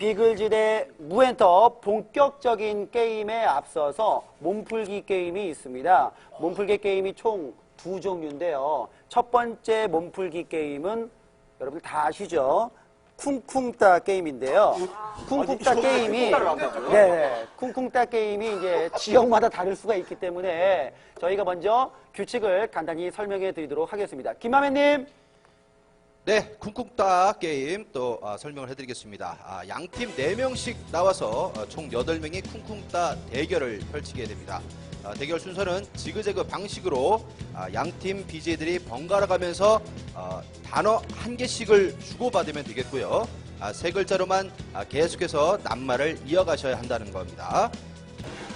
비글즈대 무엔터 본격적인 게임에 앞서서 몸풀기 게임이 있습니다. 몸풀기 게임이 총 두 종류인데요. 첫 번째 몸풀기 게임은 여러분들 다 아시죠? 쿵쿵따 게임인데요. 쿵쿵따 게임이 네, 쿵쿵따 게임이 이제 지역마다 다를 수가 있기 때문에 저희가 먼저 규칙을 간단히 설명해 드리도록 하겠습니다. 김하매님. 네, 쿵쿵따 게임 또 아, 설명을 해드리겠습니다. 아, 양팀 4명씩 나와서 어, 총 8명이 쿵쿵따 대결을 펼치게 됩니다. 아, 대결 순서는 지그재그 방식으로 아, 양팀 BJ들이 번갈아 가면서 어, 단어 한 개씩을 주고받으면 되겠고요. 아, 세 글자로만 아, 계속해서 낱말을 이어가셔야 한다는 겁니다.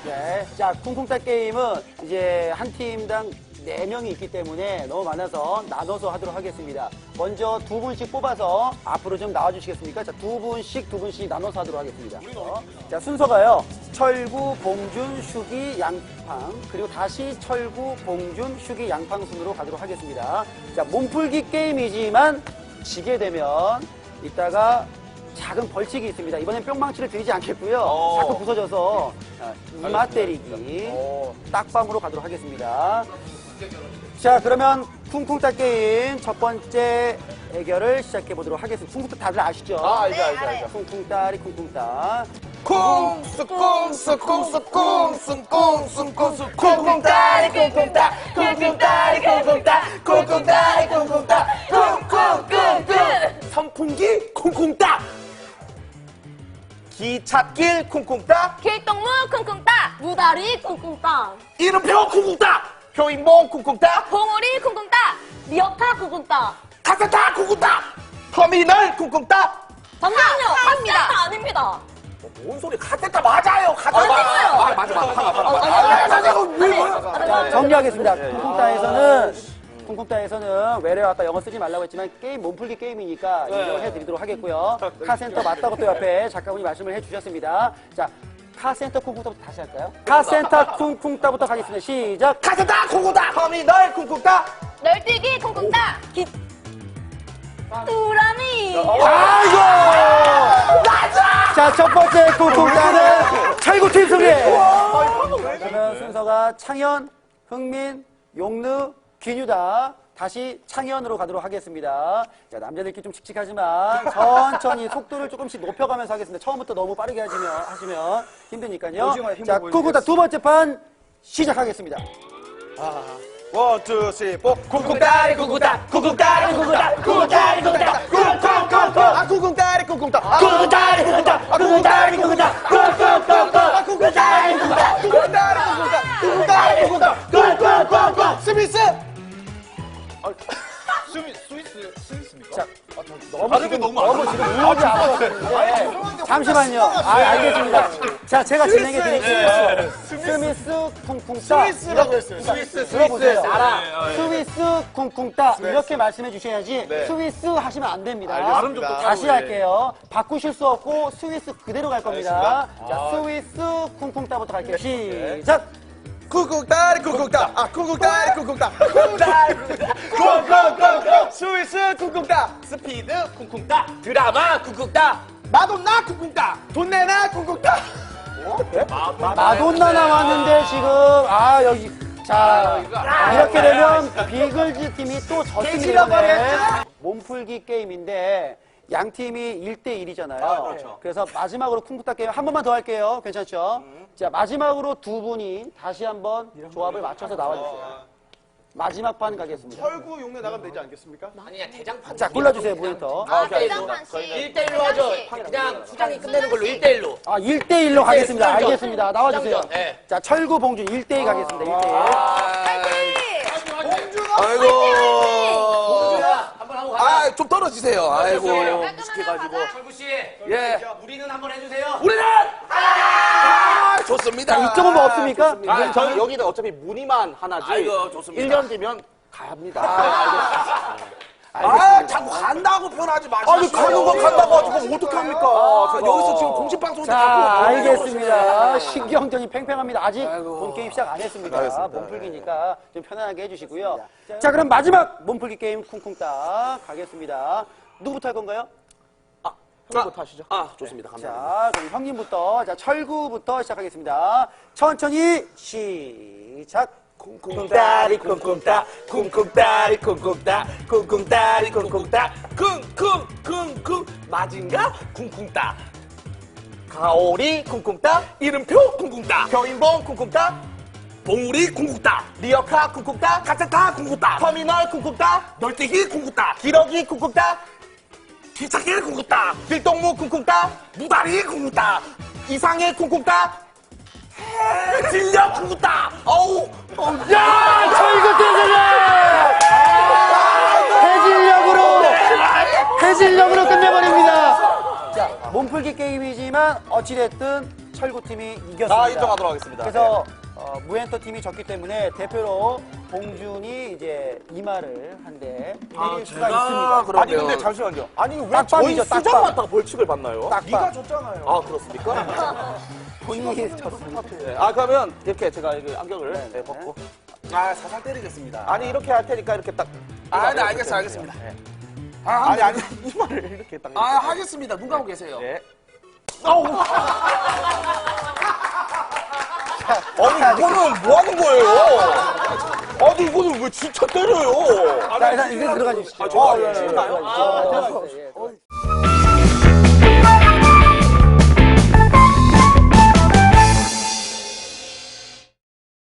네. 자, 쿵쿵따 게임은 이제 한 팀당 네명이 있기 때문에 너무 많아서 나눠서 하도록 하겠습니다. 먼저 두 분씩 뽑아서 앞으로 좀 나와주시겠습니까? 자, 두 분씩 두 분씩 나눠서 하도록 하겠습니다. 어? 자, 순서가요. 철구, 봉준, 슈기, 양팡, 그리고 다시 철구, 봉준, 슈기, 양팡 순으로 가도록 하겠습니다. 자, 몸풀기 게임이지만 지게 되면 이따가 작은 벌칙이 있습니다. 이번엔 뿅망치를 드리지 않겠고요. 자꾸 부서져서 아, 이마 때리기 딱밤으로 가도록 하겠습니다. 자 그러면 쿵쿵따 게임 첫 번째 대결을 시작해 보도록 하겠습니다. 쿵쿵따 다들 아시죠? 아, 알죠, 알죠, 알죠. 쿵쿵따리 쿵쿵따. 콩수 콩수 콩수 콩수 콩수 콩수 콩콩따리 콩콩따 콩콩따리 콩콩따 콩콩따리 콩콩따 콩콩콩콩 선풍기 콩콩따 기찻길 콩콩따 길동무 쿵쿵따 무다리 쿵쿵따 이름표 콩콩따 표인봉 콩콩따 봉우리 쿵쿵 따 리어카 쿵쿵 따 카세타 콩콩따 터미널 콩콩따 잠깐만요 합니다 아닙니다 뭔 소리 카세타 맞아요 카세타. 아, 맞아 맞아 맞아 맞아 맞아 맞아 맞아 자 정리하겠습니다. 쿵쿵 따에서는 쿵쿵따에서는 외래어 아까 영어 쓰지 말라고 했지만 게임 몸풀기 게임이니까 인정을 해드리도록 하겠고요. 카센터 맞다고 또 옆에 작가분이 말씀을 해주셨습니다. 자 카센터 쿵쿵따부터 다시 할까요? 카센터 쿵쿵따부터 가겠습니다. 시작. 카세타 콩콩따 터미널 콩콩따 널뛰기 쿵쿵따 기 뚜라미 아이고! 자, 첫 번째 쿵쿵따는 철구팀 승리! 그러면 순서가 창현, 흥민, 용느, 기뉴다. 다시 창현으로 가도록 하겠습니다. 자, 남자들끼리 좀 칙칙하지만 천천히 속도를 조금씩 높여가면서 하겠습니다. 처음부터 너무 빠르게 하시면, 하시면 힘드니까요. 자, 쿵쿵따 두 번째 판 시작하겠습니다. 원, 투, 쓰리, 포. 쿵쿵따리 쿵쿵따, 쿵쿵따리 쿵쿵따, 쿵쿵따리 쿵쿵따, 쿵쿵쿵쿵. 아, 쿵쿵따리 쿵쿵따, 아, 쿵쿵따리 쿵쿵따, 아, 쿵쿵따리 쿵쿵따, 쿵쿵쿵쿵. 아, 쿵쿵따리 쿵쿵따, 쿵쿵따리 쿵쿵따, 쿵쿵따리 쿵쿵따, 쿵쿵쿵쿵. 스미스. 너무 지금 너무 지금 의욕이 앞서는데 잠시만요. 아 알겠습니다. 자 제가 진행해 드릴게요. 스미스 쿵쿵 따 스위스라고 했어요. 스위스 들어보세요. 스위스 쿵쿵 따 이렇게 말씀해 주셔야지 스위스 하시면 안 됩니다. 다시 할게요. 바꾸실 수 없고 스위스 그대로 갈 겁니다. 자 스위스 쿵쿵 따부터 갈게요. 시작. 쿵쿵따리 쿵쿵따, 아, 쿵쿵따리 쿵쿵따, 쿵쿵따리 쿵쿵쿵쿵. 스위스 쿵쿵따, 스피드 쿵쿵 따, 드라마 쿵쿵 따, 마돈나 쿵쿵 따, 돈 내나 쿵쿵 따. 마돈나 나왔는데 지금 아 여기 자 이렇게 되면 비글즈 팀이 또 졌습니다 이번에. 몸풀기 게임인데 양 팀이 1대 1이잖아요. 그래서 마지막으로 쿵쿵따 게임 한 번만 더 할게요. 괜찮죠? 자 마지막으로 두 분이 다시 한번 조합을 맞춰서 나와 주세요. 마지막 판 가겠습니다. 혈구 용내 나가면 되지 않겠습니까? 아니야 대장판 자 골라 주세요 모니터. 아 대장판 씨 1대1로 하죠 그냥 수장이 끝내는 걸로 1대1로 아 1대 1로 가겠습니다. 수장전. 알겠습니다. 나와 주세요. 수장전, 예. 자 철구 봉준 1대 1 가겠습니다. 1대 1. 아이고. 한번 하고 가자 아, 좀 떨어지세요. 아이고. 깔끔하게 철구 씨 예. 우리는 한번 해주세요 우리는! 아, 좋습니다. 자 이쪽은 뭐 없습니까? 아, 저는 여기는 어차피 문의만 하나지. 아이고, 좋습니다. 1년 뒤면 갑니다. 아, 자꾸 간다고 표현하지 마시고. 아니, 가는 거 간다고 하지고 어떻게 합니까? 자. 알겠습니다. 신경전이 팽팽합니다. 아직 본 게임 시작 안 했습니다. 몸풀기니까 좀 편안하게 해주시고요. 자, 그럼 마지막 몸풀기 게임 쿵쿵 따 가겠습니다. 누구부터 할 건가요? 형부터 하시죠. 아, 좋습니다. 감사합니다. 자, 그럼 형님부터, 자, 철구부터 시작하겠습니다. 천천히 시작. 쿵쿵따리 쿵쿵따 쿵쿵따리 쿵쿵따 쿵쿵따리 쿵쿵따 쿵쿵쿵쿵 맞은가 쿵쿵따 가오리 쿵쿵따 이름표 쿵쿵따. 겨인봉 쿵쿵따. 봉우리 쿵쿵따. 리어카 쿵쿵따. 카세타 쿵쿵따. 터미널 쿵쿵따. 널뛰기 쿵쿵따. 기러기 쿵쿵따. 기차길 쿵쿵따. 길동무 쿵쿵따. 무다리 쿵쿵따. 이상의 쿵쿵따. 진력 쿵쿵따. 어우 어우 야 철구 대전을! 해질녘으로, 해질녘으로 끝내버립니다. 자, 몸풀기 게임이지만 어찌됐든 철구팀이 이겼습니다. 아, 인정하도록 하겠습니다. 그래서 어, 무엔터 팀이 졌기 때문에 대표로 봉준이 이제 이마를 한 대 때릴 수가 있습니다. 아니 근데 잠시만요. 아니 왜 딱밤이죠, 저희 딱밤. 수장만 딱 벌칙을 받나요? 딱밤. 줬잖아요. 아 그렇습니까? 본인이 졌습니다. 네, 아 그러면 이렇게 제가 안경을 네, 벗고 아, 사살 때리겠습니다. 아니 이렇게 할 테니까 이렇게 딱. 아, 네, 해주세요. 알겠습니다. 네. 아, 아니 아니, 아니 이마를 이렇게 딱. 아. 하겠습니다. 눈 감고 계세요. 네. 아우. 아니 이거는 뭐 하는 거예요? 아니 이거는 왜 진짜 때려요? 자, 일단 이제 들어가 주시죠. 아, 저, 아, 예, 예. 들어가 주시죠. 아, 들어가 주시죠. 예.